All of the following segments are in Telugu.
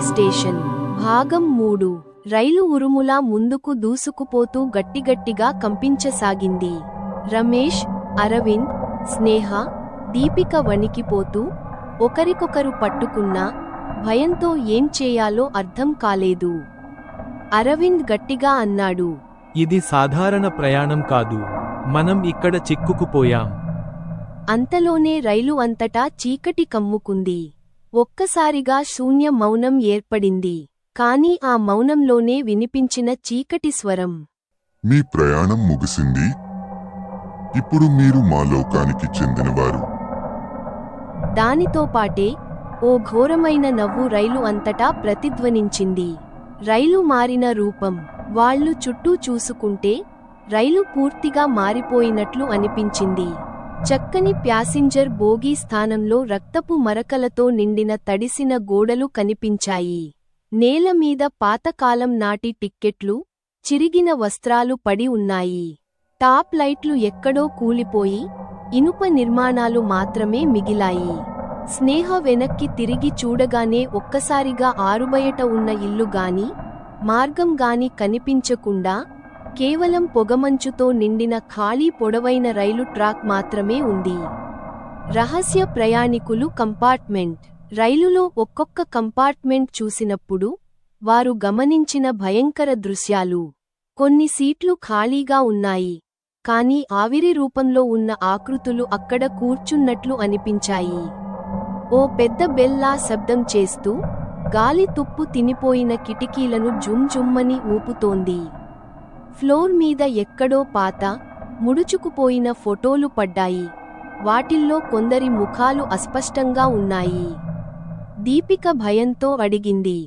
స్టేషన్. భాగం మూడు. రైలు ఉరుములా ముందుకు దూసుకుపోతూ గట్టిగట్టిగా కంపించసాగింది. రమేష్ అరవింద్ స్నేహ దీపిక వణికిపోతూ ఒకరికొకరు పట్టుకున్నా భయంతో ఏం చేయాలో అర్థం కాలేదు. అరవింద్ గట్టిగా అన్నాడు. ఇది సాధారణ ప్రయాణం కాదు. మనం ఇక్కడ చిక్కుకుపోయాం. అంతలోనే రైలు అంతటా చీకటి కమ్ముకుంది. ఒక్కసారిగా శూన్య మౌనం ఏర్పడింది. కాని ఆ మౌనంలోనే వినిపించిన చీకటి స్వరం. మీ ప్రయాణం ముగిసింది. ఇప్పుడు మీరు మా లోకానికి చెందినవారు. దానితో పాటే ఓ ఘోరమైన నవ్వు రైలు అంతటా ప్రతిధ్వనించింది. రైలు మారిన రూపం. వాళ్ళు చుట్టూ చూసుకుంటే రైలు పూర్తిగా మారిపోయినట్లు అనిపించింది. చక్కని ప్యాసింజర్ బోగీ స్థానంలో రక్తపు మరకలతో నిండిన తడిసిన గోడలు కనిపించాయి. నేల మీద పాతకాలం నాటి టిక్కెట్లు చిరిగిన వస్త్రాలు పడి ఉన్నాయి. టాప్ లైట్లు ఎక్కడో కూలిపోయి ఇనుప నిర్మాణాలు మాత్రమే మిగిలాయి. స్నేహ వెనక్కి తిరిగి చూడగానే ఒక్కసారిగా ఆరుబయట ఉన్న ఇల్లు గాని మార్గం గాని కనిపించకుండా కేవలం పొగమంచుతో నిండిన ఖాళీ పొడవైన రైలు ట్రాక్ మాత్రమే ఉంది. రహస్య ప్రయాణికులు కంపార్ట్మెంట్. రైలులో ఒక్కొక్క కంపార్ట్మెంట్ చూసినప్పుడు వారు గమనించిన భయంకర దృశ్యాలు. కొన్ని సీట్లు ఖాళీగా ఉన్నాయి. కాని ఆవిరి రూపంలో ఉన్న ఆకృతులు అక్కడ కూర్చున్నట్లు అనిపించాయి. ఓ పెద్ద బెల్లా శబ్దం చేస్తూ గాలి తుప్పు తినిపోయిన కిటికీలను జుమ్ జుమ్మని ఊపుతోంది. ఫ్లోర్ మీద ఎక్కడో పాత ముడుచుకుపోయిన ఫోటోలు పడ్డాయి. వాటిల్లో కొందరి ముఖాలు అస్పష్టంగా ఉన్నాయి. దీపిక భయంతో అడిగింది.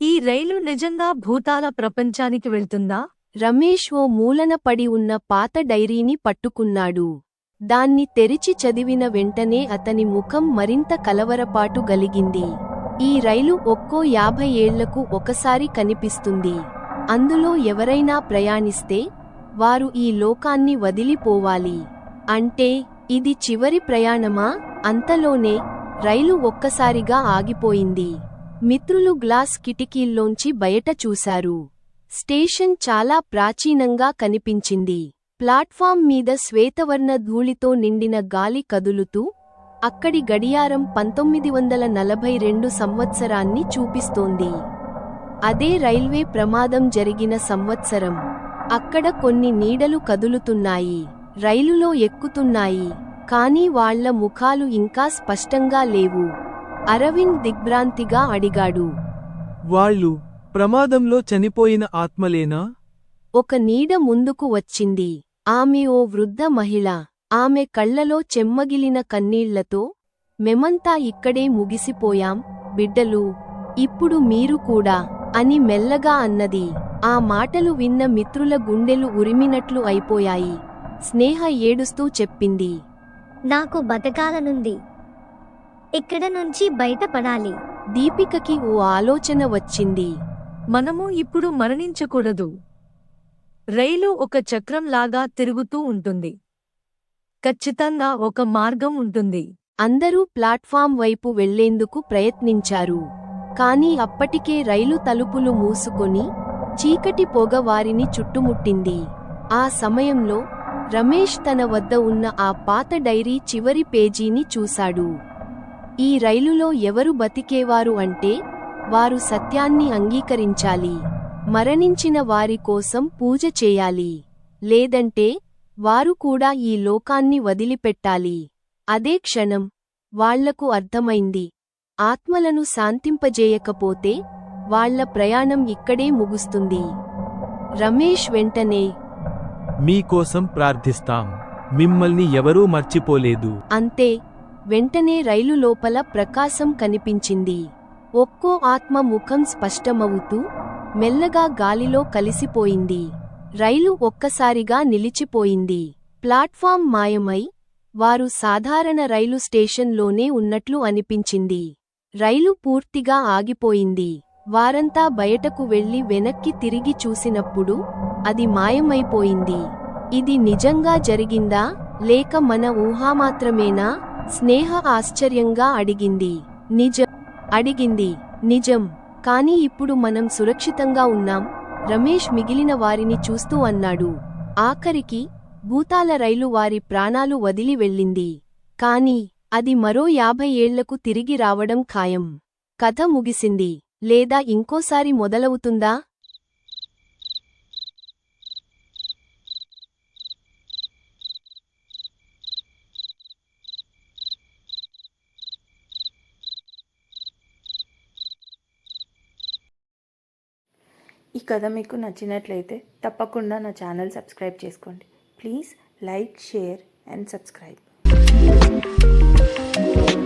ఈ రైలు నిజంగా భూతాల ప్రపంచానికి వెళ్తుందా? రమేష్ ఓ మూలన పడి ఉన్న పాత డైరీని పట్టుకున్నాడు. దాన్ని తెరిచి చదివిన వెంటనే అతని ముఖం మరింత కలవరపాటు గలిగింది ఈ రైలు ఒక్కో యాభై ఏళ్ళకు ఒకసారి కనిపిస్తుంది. అందులో ఎవరైనా ప్రయాణిస్తే వారు ఈ లోకాన్ని వదిలిపోవాలి. అంటే ఇది చివరి ప్రయాణమా? అంతలోనే రైలు ఒక్కసారిగా ఆగిపోయింది. మిత్రులు గ్లాస్ కిటికీల్లోంచి బయట చూశారు. స్టేషన్ చాలా ప్రాచీనంగా కనిపించింది. ప్లాట్ఫామ్ మీద శ్వేతవర్ణ ధూళితో నిండిన గాలి కదులుతూ అక్కడి గడియారం పంతొమ్మిది వందల నలభై రెండు సంవత్సరాన్ని చూపిస్తోంది. అదే రైల్వే ప్రమాదం జరిగిన సంవత్సరం. అక్కడ కొన్ని నీడలు కదులుతున్నాయి. రైలులో ఎక్కుతున్నాయి. కానీ వాళ్ళ ముఖాలు ఇంకా స్పష్టంగా లేవు. అరవింద్ దిగ్భ్రాంతిగా అడిగాడు. వాళ్ళు ప్రమాదంలో చనిపోయిన ఆత్మలేనా? ఒక నీడ ముందుకు వచ్చింది. ఆమె ఓ వృద్ధ మహిళ. ఆమె కళ్ళలో చెమ్మగిలిన కన్నీళ్ళతో మెమంతా ఇక్కడే ముగిసిపోయాం బిడ్డలు. ఇప్పుడు మీరు కూడా అని మెల్లగా అన్నది. ఆ మాటలు విన్న మిత్రుల గుండెలు ఉరిమినట్లు అయిపోయాయి. స్నేహ ఏడుస్తూ చెప్పింది. నాకు బతకాలనుంది. ఇక్కడ నుంచి బయటపడాలి. దీపికకి ఓ ఆలోచన వచ్చింది. మనము ఇప్పుడు మరణించకూడదు. రైలు ఒక చక్రంలాగా తిరుగుతూ ఉంటుంది. ఖచ్చితంగా ఒక మార్గం ఉంటుంది. అందరూ ప్లాట్ఫామ్ వైపు వెళ్ళేందుకు ప్రయత్నించారు. కాని అప్పటికే రైలు తలుపులు మూసుకొని చీకటి పొగ వారిని చుట్టుముట్టింది. ఆ సమయంలో రమేష్ తన వద్ద ఉన్న ఆ పాత డైరీ చివరి పేజీని చూశాడు. ఈ రైలులో ఎవరు బతికేవారు అంటే వారు సత్యాన్ని అంగీకరించాలి. మరణించిన వారి కోసం పూజ చేయాలి. లేదంటే వారు కూడా ఈ లోకాన్ని వదిలిపెట్టాలి. అదే క్షణం వాళ్ళకు అర్థమైంది. ఆత్మలను శాంతింపజేయకపోతే వాళ్ళ ప్రయాణం ఇక్కడే ముగుస్తుంది. రమేష్ వెంటనే మీకోసం ప్రార్థిస్తాం. మిమ్మల్ని ఎవరూ మర్చిపోలేదు. అంతే. వెంటనే రైలు లోపల ప్రకాశం కనిపించింది. ఒక్కో ఆత్మ ముఖం స్పష్టమవుతూ మెల్లగా గాలిలో కలిసిపోయింది. రైలు ఒక్కసారిగా నిలిచిపోయింది. ప్లాట్ఫామ్ మాయమై వారు సాధారణ రైలు స్టేషన్లోనే ఉన్నట్లు అనిపించింది. రైలు పూర్తిగా ఆగిపోయింది. వారంతా బయటకు వెళ్ళి వెనక్కి తిరిగి చూసినప్పుడు అది మాయమైపోయింది. ఇది నిజంగా జరిగిందా? లేక మన ఊహామాత్రమేనా స్నేహ ఆశ్చర్యంగా అడిగింది. నిజం అడిగింది. నిజం. కాని ఇప్పుడు మనం సురక్షితంగా ఉన్నాం. రమేష్ మిగిలిన వారిని చూస్తూ అన్నాడు. ఆఖరికి భూతాల రైలు వారి ప్రాణాలు వదిలి వెళ్ళింది. కాని అది మరో యాభై ఏళ్ళకు తిరిగి రావడం ఖాయం. కథ ముగిసింది. లేదా ఇంకోసారి మొదలవుతుందా? ఈ కథ మీకు నచ్చినట్లయితే తప్పకుండా నా ఛానల్ సబ్స్క్రైబ్ చేసుకోండి. Please like share and subscribe. Thank you.